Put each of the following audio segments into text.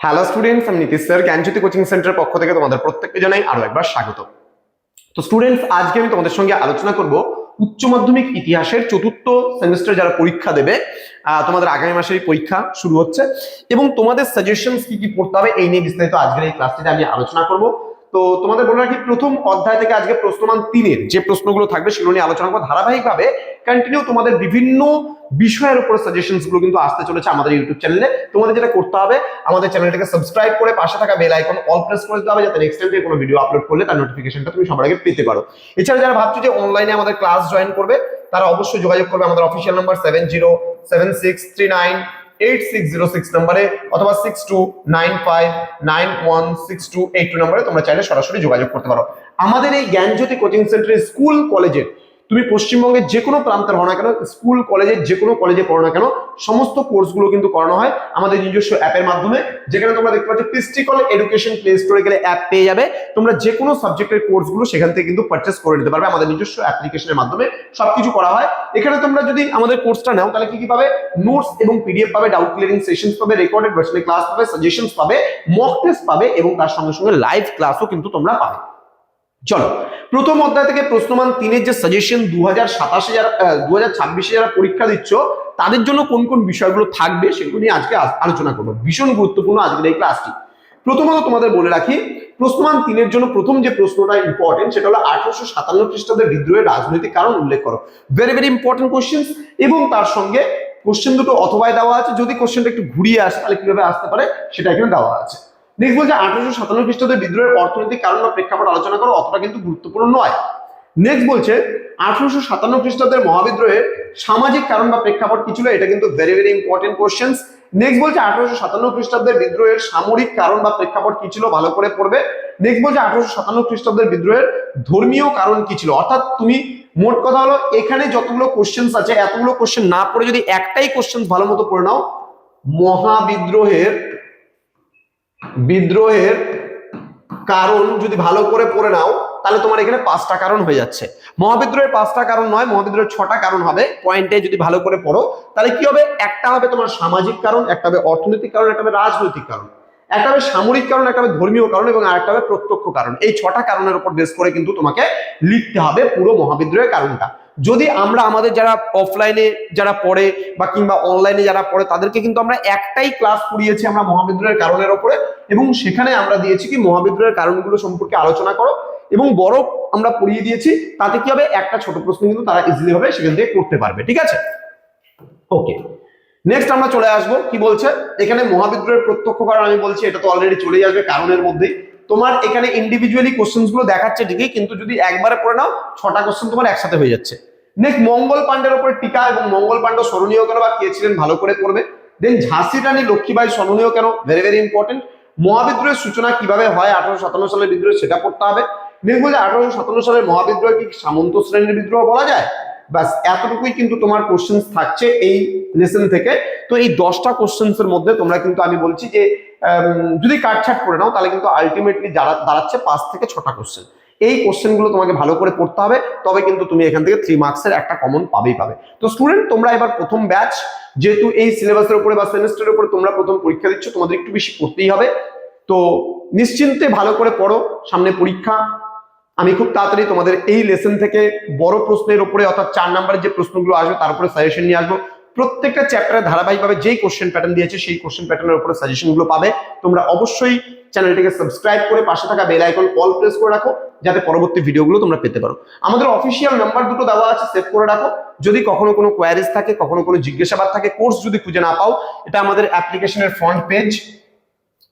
Hello students আমি Nitish sir জ্ঞানজ্যোতি coaching সেন্টারের পক্ষ থেকে তোমাদের প্রত্যেককে জানাই আরও একবার স্বাগত। তো স্টুডেন্টস আজকে আমি তোমাদের সঙ্গে আলোচনা করব উচ্চ মাধ্যমিক ইতিহাসের চতুর্থ সেমিস্টার যারা পরীক্ষা দেবে তোমাদের আগামী মাসেই পরীক্ষা শুরু হচ্ছে এবং তোমাদের সাজেশনস কি কি পড়তে হবে এই নিয়ে বিস্তারিত আজকের এই ক্লাসটিতে আমি আলোচনা করব। তো তোমাদের বলে রাখি, প্রথম অধ্যায় থেকে আজকে প্রশ্নমান তিনের যে প্রশ্নগুলো থাকবে সেগুলো নিয়ে আলোচনা করব। ধারাবাহিকভাবে কন্টিনিউ তোমাদের বিভিন্ন বিষয়ের উপর সাজেশনসগুলো কিন্তু আসতে চলেছে আমাদের ইউটিউব চ্যানেলে তোমাদের যেটা করতে হবে, আমাদের চ্যানেলটাকে সাবস্ক্রাইব করে পাশে থাকা বেল আইকন অল প্রেস করে দিতে হবে যাতে নেক্সট টাইম কোনো ভিডিও আপলোড করলে তার নোটিফিকেশনটা তুমি সবার আগে পেতে পারো। এছাড়া যারা ভাবছ যে অনলাইনে আমাদের ক্লাস জয়েন করবে, তারা অবশ্যই যোগাযোগ করবে আমাদের official number seven zero seven six three nine eight six zero six নাম্বারে অথবা six two nine five nine one six two eight two নাম্বারে তোমরা চাইলে সরাসরি যোগাযোগ করতে পারো। আমাদের এই জ্ঞানজ্যোতি কোচিং সেন্টারের স্কুল কলেজের তুমি পশ্চিমবঙ্গের যে কোনো প্রান্তের হও না কেন, স্কুল, কলেজের যে কোনো কলেজে পড়ো না কেন, সমস্ত কোর্সগুলো কিন্তু করানো হয় আমাদের নিজস্ব অ্যাপের মাধ্যমে, যেখানে তোমরা দেখতে পাচ্ছ পিস্টিকল এডুকেশন প্লে স্টোরে গেলে অ্যাপ পেয়ে যাবে। তোমরা যে কোনো সাবজেক্টের কোর্সগুলো সেখান থেকে কিন্তু পারচেস করে নিতে পারবে আমাদের নিজস্ব অ্যাপ্লিকেশনের মাধ্যমে, সবকিছু করা হয়। এখানে তোমরা যদি আমাদের কোর্সটা নাও, তাহলে কি কি পাবে? নোটস এবং পিডিএফ পাবে ডাউট ক্লিয়ারিং সেশনস পাবে রেকর্ডেড ভার্সনে ক্লাস পাবে সাজেশনস পাবে মক টেস্ট পাবে এবং তার সঙ্গে সঙ্গে লাইভ ক্লাসও কিন্তু তোমরা পাবে। চলো, প্রথম অধ্যায় থেকে প্রশ্নমান তিনের যে সাজেশন দু হাজার সাতাশে যারা দু হাজার ছাব্বিশে যারা পরীক্ষা দিচ্ছ, তাদের জন্য কোন কোন বিষয়গুলো থাকবে সেগুলো নিয়ে আজকে আলোচনা করব। ভীষণ গুরুত্বপূর্ণ আজকের এই ক্লাসটি প্রথমত তোমাদের বলে রাখি, প্রশ্নমান তিনের জন্য প্রথম যে প্রশ্নটা ইম্পর্টেন্ট সেটা হলো আঠারোশো সাতান্ন খ্রিস্টাব্দের বিদ্রোহের রাজনৈতিক কারণ উল্লেখ করো। ভেরি ভেরি ইম্পর্টেন্ট কোশ্চেন এবং তার সঙ্গে কোশ্চেন দুটো অথবায় দেওয়া আছে। যদি কোশ্চেনটা একটু ঘুরিয়ে আসে, তাহলে কীভাবে আসতে পারে, সেটা এখানে দেওয়া আছে। নেক্সট বলছে আঠারোশো সাতান্ন খ্রিস্টাব্দের বিদ্রোহের অর্থনৈতিক কারণ বা প্রেক্ষাপট আলোচনা করো অতটা কিন্তু গুরুত্বপূর্ণ নয়। নেক্সট বলছে, আঠারোশো সাতান্ন খ্রিস্টাব্দের মহাবিদ্রোহের সামাজিক কারণ বা প্রেক্ষাপট কি ছিল? এটা কিন্তু very very important question next বলছে, আঠারোশো সাতান্ন খ্রিস্টাব্দের বিদ্রোহের সামরিক কারণ বা প্রেক্ষাপট কি ছিল? ভালো করে পড়বে। নেক্সট বলছে, আঠারোশো সাতান্ন খ্রিস্টাব্দের বিদ্রোহের ধর্মীয় কারণ কি ছিল? অর্থাৎ তুমি, মোট কথা হলো, এখানে যতগুলো কোশ্চেন আছে, এতগুলো কোশ্চেন না পড়ে যদি একটাই কোশ্চেন ভালো মতো পড়ে নাও, মহাবিদ্রোহের বিদ্রোহের কারণ যদি ভালো করে পড়ে নাও, তাহলে তোমার এখানে পাঁচটা কারণ হয়ে যাচ্ছে। মহাবিদ্রোহের পাঁচটা কারণ নয়, মহাবিদ্রোহের ছটা কারণ হবে। পয়েন্টে যদি ভালো করে পড়ো, তাহলে কি হবে? একটা হবে তোমার সামাজিক কারণ, একটা হবে অর্থনৈতিক কারণ, একটা হবে রাজনৈতিক কারণ। একটা হবে সামরিক কারণ, একটা হবে ধর্মীয় কারণ, এবং আরেকটা হবে প্রত্যক্ষ কারণ। এই ছটা কারণের উপর বেস করে কিন্তু তোমাকে লিখতে হবে পুরো মহাবিদ্রোহের কারণটা। যদি আমরা আমাদের যারা অফলাইনে যারা পড়ে বা কিংবা অনলাইনে যারা পড়ে, তাদেরকে কিন্তু আমরা একটাই ক্লাস পড়িয়েছি আমরা মহাবিদ্রোহের কারণের ওপরে এবং সেখানে আমরা দিয়েছি কি মহাবিদ্রোহের কারণগুলো সম্পর্কে আলোচনা করো এবং বড় আমরা পড়িয়ে দিয়েছি, তাতে কি হবে? একটা ছোট প্রশ্ন কিন্তু তারা ইজিলি ভাবে সেখান থেকে করতে পারবে, ঠিক আছে? ওকে নেক্সট আমরা চলে আসব, কি বলছে? এখানে মহাবিদ্রোহের প্রত্যক্ষ কারণ আমি বলছি, এটা তো অলরেডি চলে আসবে কারণের মধ্যেই। তোমার এখানে ইন্ডিভিজুয়ালি কোশ্চেনগুলো দেখাচ্ছে ঠিকই, কিন্তু যদি একবারে পড়ে নাও, ছটা কোশ্চেন তোমার একসাথে হয়ে যাচ্ছে। নেক্সট মঙ্গল পাণ্ডের উপর টিকা এবং মঙ্গল পাণ্ড স্মরণীয় কেন বা কে ছিলেন? ভালো করে পড়বে। দেন ঝাঁসি রানী লক্ষ্মীবাই স্মরণীয় কেন? ভেরি ভেরি ইম্পর্টেন্ট মহাবিদ্রোহের সূচনা কীভাবে হয়? আঠারোশো সাতান্ন সালের বিদ্রোহ, সেটা পড়তে হবে। নেক্সট বলছে আঠারোশো সাতান্ন সালের মহাবিদ্রোহ কি সামন্ত শ্রেণির বিদ্রোহ বলা যায়? ব্যাস, এতটুকুই কিন্তু তোমার কোশ্চেন থাকছে এই লেসন থেকে। তো এই দশটা কোশ্চেন্স এর মধ্যে তোমরা কিন্তু আমি বলছি যে যদি কাটছাট করে নাও, তাহলে কিন্তু আলটিমেটলি দাঁড়াচ্ছে পাঁচ থেকে ছটা কোশ্চেন এই কোশ্চেনগুলো তোমাকে ভালো করে পড়তে হবে, তবে কিন্তু তুমি এখান থেকে থ্রি মার্কসের একটা কমন পাবেই পাবে। তো স্টুডেন্ট তোমরা এবার প্রথম ব্যাচ যেহেতু এই সিলেবাসের উপরে বা সেমিস্টারের উপরে তোমরা প্রথম পরীক্ষা দিচ্ছ, তোমাদের একটু বেশি পড়তেই হবে। তো নিশ্চিন্তে ভালো করে পড়ো, সামনে পরীক্ষা। আমি খুব তাড়াতাড়ি তোমাদের এই লেসন থেকে বড় প্রশ্নের উপরে, অর্থাৎ চার নাম্বারের যে প্রশ্নগুলো আসবে, তার উপরে সাজেশন নিয়ে আসব। প্রত্যেকটা চ্যাপ্টারে ধারাবাহিকভাবে যেই কোশ্চেন প্যাটার্ন দিয়েছে, সেই কোশ্চেন প্যাটার্নের উপরে সাজেশনগুলো পাবে। তোমরা অবশ্যই চ্যানেলটিকে সাবস্ক্রাইব করে পাশে থাকা বেল আইকন অল প্রেস করে রাখো, যাতে পরবর্তী ভিডিওগুলো তোমরা পেতে পারো। আমাদের অফিসিয়াল নাম্বার দুটো দেওয়া আছে সেভ করে রাখো। যদি কখনো কোনো কোয়ারিজ থাকে, কখনো কোনো জিজ্ঞাসাবাদ থাকে কোর্স যদি খুঁজে না পাও, এটা আমাদের অ্যাপ্লিকেশনের ফ্রন্ট পেজ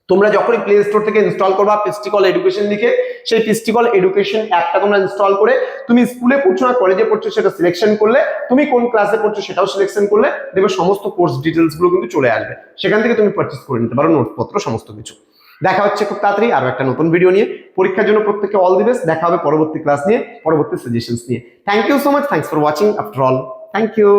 তোমরা যখনই প্লে স্টোর থেকে ইনস্টল করবা পিস্টিকল এডুকেশন লিখে, সেই পিস্টিকল এডুকেশন অ্যাপটা তোমরা ইনস্টল করে, তুমি স্কুলে পড়ছো না কলেজে পড়ছো, সেটা সিলেকশন করলে, তুমি কোন ক্লাসে পড়ছো, সেটাও সিলেকশন করলে, দেখবে সমস্ত কোর্স ডিটেলসগুলো কিন্তু চলে আসবে। সেখান থেকে তুমি পারচেস করে নিতে পারো, নোটপত্র, সমস্ত কিছু। দেখা হচ্ছে খুব তাড়াতাড়ি আরও একটা নতুন ভিডিও নিয়ে। পরীক্ষার জন্য প্রত্যেককে অল দি বেস্ট দেখা হবে পরবর্তী ক্লাস নিয়ে, পরবর্তী সাজেশনস নিয়ে। Thank you so much thanks for watching after all thank you